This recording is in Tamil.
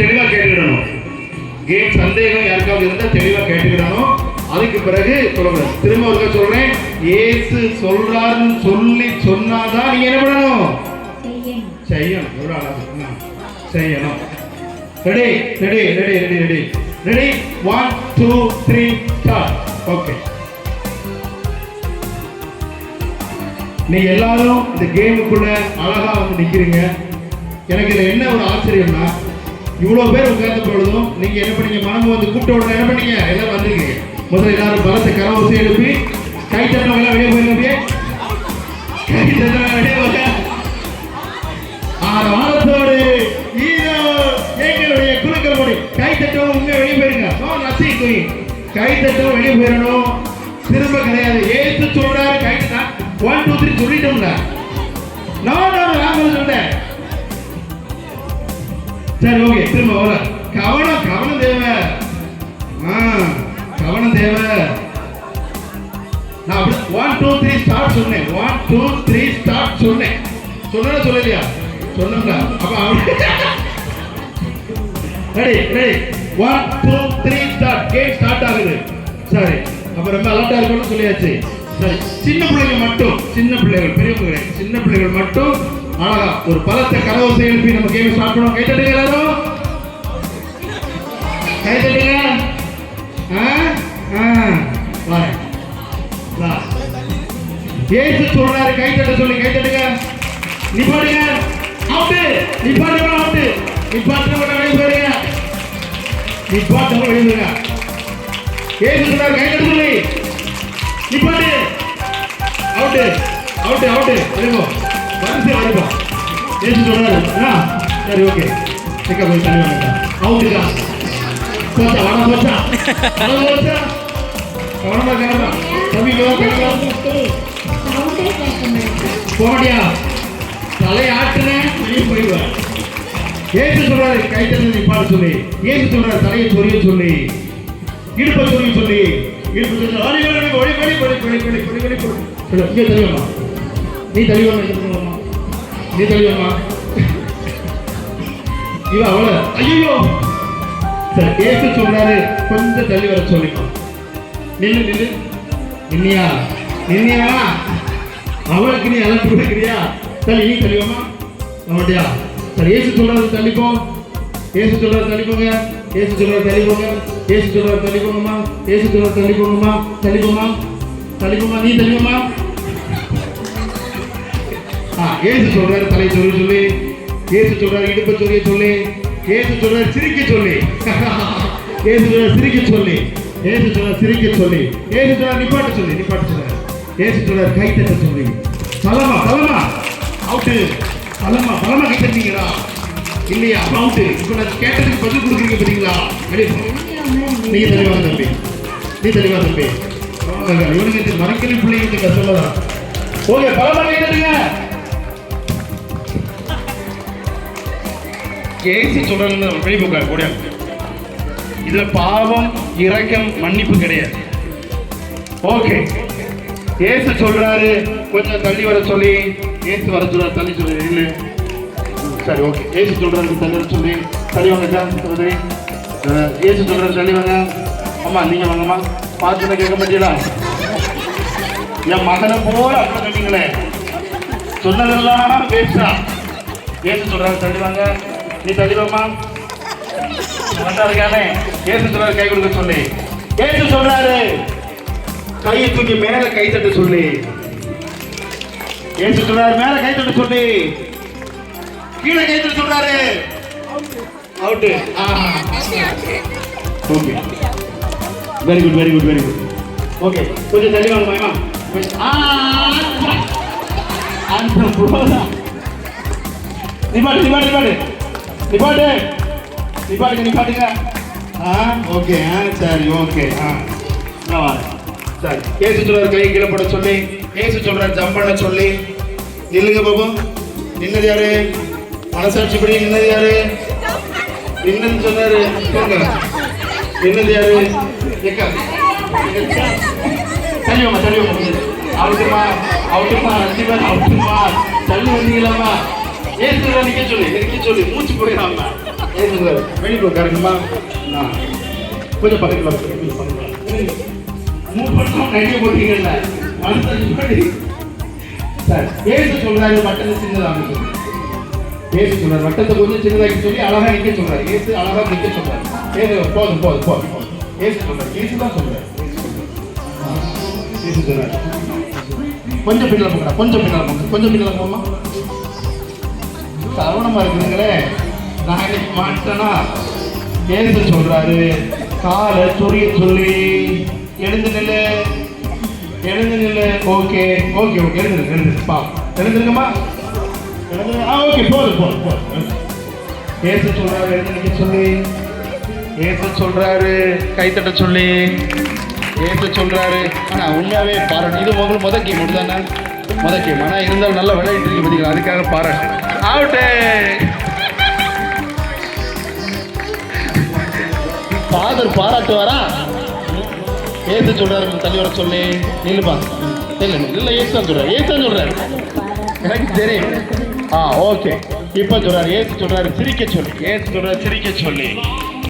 தெளிவா கேட்டுக்கிடணும். கேம் சந்தேகம் யாருக்காவது இருந்தா தெளிவா கேட்டுக்கிடணும். அதுக்கு பிறகு சொல்லக்கூடாது திரும்ப ஒருக்க சொல்றேன். ஏசு சொல்றாருன்னு சொல்லி சொன்னாதான் நீங்க என்ன பண்ணணும்? செய்யணும். எவ்வளோ அழகு செய்யணும். Ready ready ready ready ready ready one two three start okay நீங்க எல்லாரும் இந்த கேமுக்குள்ள அழகா வந்து நிக்கிறீங்க. எனக்கு இதுல என்ன ஒரு ஆச்சரியம்னா இவ்வளவு பேர் உட்கார்ந்த பொழுதும் நீங்க என்ன பண்ணீங்க? மனம் வந்து கூப்பிட்ட உடனே என்ன பண்ணீங்க? எல்லாரும் வந்திருக்கீங்க. முதல்ல எல்லாரும் பலத்தை கரவசி எழுப்பி கை தட்டவங்க வெளியே போயிருந்தே கை தட்டவங்க வெளியே போக ஆரவாரத்தோடு இதோ எங்களுடைய குழுக்கள் மொழி கை தட்டவும் உங்க வெளியே போயிருங்க. நசி நத்திங் கை தட்டவும் வெளியே போயிடணும். திரும்ப கிடையாது. ஏத்து சொல்றாரு கை ஒன் டூ த்ரீ சொல்லிட்டோம்ல. நான் நான் நான் சொன்னேன். சரி ஓகே திரும்ப வர கவனம் கவனம் தேவை. ஆ கவனம் தேவை. நான் அப்படி ஒன் டூ த்ரீ ஸ்டார்ட் சொன்னேன். ஒன் டூ த்ரீ ஸ்டார்ட் சொன்னேன். சொன்னா சொல்லலையா? சொன்னா அப்ப ready ready one two three start game start ஆகுது. சரி. அப்ப ரொம்ப அலர்ட்டா இருக்கணும்னு சொல்லியாச்சு. சரி. சின்ன பிள்ளைகள் மட்டும் சின்ன பிள்ளைகள் பெரியவங்க கிடையாது. சின்ன பிள்ளைகள் மட்டும் அழகா ஒரு பலத்தை கரவசை எழுப்பி நம்ம கேம் ஸ்டார்ட் பண்ணுவோம் கை எல்லாரும் கை ஏசு சொல்றாரு கை தட்ட சொல்லி கை தட்டுங்க நிப்பாடுங்க அவுட்டு நிப்பாடுங்க அவுட்டு நிப்பாட்டுங்க வெளியே போயிருங்க நிப்பாட்டுங்க வெளியே போயிருங்க ஏசு சொல்றாரு கை தட்ட சொல்லி. நிப்பாட்டு. அவுட்டு அவுட்டு அவுட்டு வெளியே வரிசை அழைப்போம் ஏசி சொல்றாரு சரி ஓகே சிக்க போய் தண்ணி வாங்க அவுட்டுக்கா போச்சா வட போச்சா வட போச்சா கவனமா கவனமா தம்பிக்கோ கைக்கோ போடியா தலை ஆட்டுறேன் வெளியே போயிடுவேன் ஏசு சொல்றாரு கைத்தறி தட்டி நிப்பாட சொல்லி ஏசு சொல்றாரு தலையை சொரிய சொல்லி இடுப்பை சொரிய சொல்லி இடுப்பு சொல்லி ஆடி ஓடி ஓடி ஓடி ஓடி ஓடி ஓடி ஓடி ஓடி சொல்லு இங்கே தெளிவமா நீ தெளிவமா நீ தெரியுமா இவ அவள. ஐயோ சரி ஏசு சொல்றாரு கொஞ்சம் தள்ளி வர சொல்லிக்கோ. நின்று நின்று நின்னியா? நின்னியா? அவளுக்கு நீ அழைப்பு கொடுக்குறியா தள்ளி நீ தெரியுமா அவட்டியா சரி ஏசு சொல்றது தள்ளிப்போ ஏசு சொல்றது தள்ளிப்போங்க ஏசு சொல்றது தள்ளிப்போங்க ஏசு சொல்றது தள்ளிப்போங்கம்மா ஏசு சொல்றது தள்ளிப்போங்கம்மா தள்ளிப்போமா தள்ளிப்போமா நீ தெரியுமா ஏசு சொல்றாரு தலை சொல்லி சொல்லி. ஏசு சொல்றாரு இடுப்பை சொல்லி சொல்லி. ஏசு சொல்றாரு சிரிக்க சொல்லி. ஏசு சொல்றாரு சிரிக்க சொல்லி. ஏசு சொல்றாரு சிரிக்க சொல்லி. ஏசு சொல்றாரு நிப்பாட்ட சொல்லி நிப்பாட்ட சொல்றாரு. ஏசு சொல்றாரு கை தட்ட சொல்லி. பலமா பலமா அவுட்டு பலமா பலமா கை தட்டிங்களா இல்லையா? அவுட்டு இப்போ நான் கேட்டதுக்கு பதில் கொடுக்குறீங்க பார்த்தீங்களா நீ தெளிவாக தம்பி. நீ தெளிவாக தம்பி. இவனுக்கு மறைக்கிற மரக்கறி பிள்ளைங்க கஷ்டம்தான் ஓகே பலமா கை தட்டுங்க. ஏசி சொல்றது வெளிப்போக்க கூட இதுல பாவம் இரக்கம் மன்னிப்பு கிடையாது. ஓகே ஏசு சொல்றாரு கொஞ்சம் தள்ளி வர சொல்லி. ஏசு வர சொல்றாரு தள்ளி சொல்லி இல்ல சரி ஓகே ஏசு சொல்றாரு தள்ளி வர சொல்லி. தள்ளி வாங்க சார் சகோதரி. ஏசு சொல்றாரு தள்ளி வாங்க. அம்மா நீங்க வாங்கம்மா. பார்த்து கேட்க மாட்டீங்களா? என் மகனை போல அப்படி சொன்னீங்களே சொன்னதெல்லாம் பேசுறா. ஏசு சொல்றாரு தள்ளி வாங்க. நீ தள்ளி வந்தாருக்கானே வந்தா ஏசு சொல்றாரு கை கொடுக்க சொல்லி. ஏசு சொல்றாரு கையை தூக்கி மேல கை தட்டு சொல்லி. ஏசு சொல்றாரு மேல கை தட்டு சொல்லி. கீழே கை தட்டு சொல்றாரு. Out okay very good very good very good okay கொஞ்சம் தள்ளி மாமா. கொஞ்சம் அந்த புரோதா. நிபாடு நிபாடு நிபாடு நிப்பாட்டு. நிப்பாட்டுங்க நிப்பாட்டுங்க. ஆ ஓகே ஆ சரி ஓகே ஆ. நான் சரி ஏசு சொல்றாரு கை கீழே போட சொல்லி ஏசு சொல்றாரு ஜம்ப் பண்ண சொல்லி. நில்லுங்க பாபு. நின்னது யாரு? மனசாட்சி படி நின்னது யாரு? நின்னு சொன்னாரு. நின்னது யாரு? எக்கா தள்ளிவம்மா தள்ளிவம்மா அவுட்டுமா அவுட்டுமா ரெண்டு பேர் அவுட்டுமா தள்ளி வந்தீங்களாம்மா ஏசுல நிக்க சொல்லி. நிக்க சொல்லி? மூச்சு போயிடாம ஏசுங்க வெளியே உட்காருங்கம்மா நான் கொஞ்சம் பக்கத்தில் வர சொல்லு, கொஞ்சம் பக்கத்தில் மூணு பக்கம் நடிகை போட்டீங்கல்ல அடுத்தது சார் ஏசு சொல்றாரு வட்டத்தை சின்னதாக ஏசு சொல்றாரு. வட்டத்தை கொஞ்சம் சின்னதாக்கி சொல்லி அழகா நிக்க சொல்றாரு. ஏசு அழகா நிக்க சொல்றாரு. ஏசு போதும் போதும் போதும் போதும். ஏசு சொல்றாரு. ஏசு தான் சொல்றாரு. ஏசு சொல்றாரு. கொஞ்சம் பின்னால் போங்கடா. கொஞ்சம் பின்னால் போங்க. கொஞ்சம் பின்னால் போமா சரவணமா இருக்குதுங்களே நான் இன்னைக்கு மாட்டேனா? ஏசு சொல்றாரு. காலை சொரிய சொல்லி எழுந்து நில்லு. எழுந்து நில்லு. ஓகே ஓகே ஓகே எழுந்து எழுந்து பா எழுந்துருங்கம்மா எழுந்து ஆ ஓகே போதும் போதும் போதும் ஏசு சொல்றாரு எழுந்து சொல்லி. ஏசு சொல்றாரு கைத்தட்ட சொல்லி. ஏசு சொல்றாரு. ஆனால் உண்மையாவே பாராட்டு இது உங்களுக்கு முத கேம் தானே? முத மன ஆனா இருந்தாலும் நல்லா விளையாட்டு இருக்கு பார்த்தீங்களா அதுக்காக பாராட்டு. ஆகட்டே ஃபாதர் பாராட்டுவாரா? ஏத்து சொல்றாரு தள்ளி வர சொல்லி. நில்லுப்பா இல்லை இல்லை ஏசு தான் சொல்றாரு. ஏசு தான் சொல்றாரு. எனக்கு தெரியும். ஆ ஓகே. இப்போ சொல்றாரு. ஏசு சொல்றாரு சிரிக்க சொல்லி. ஏசு சொல்றாரு சிரிக்க சொல்லி.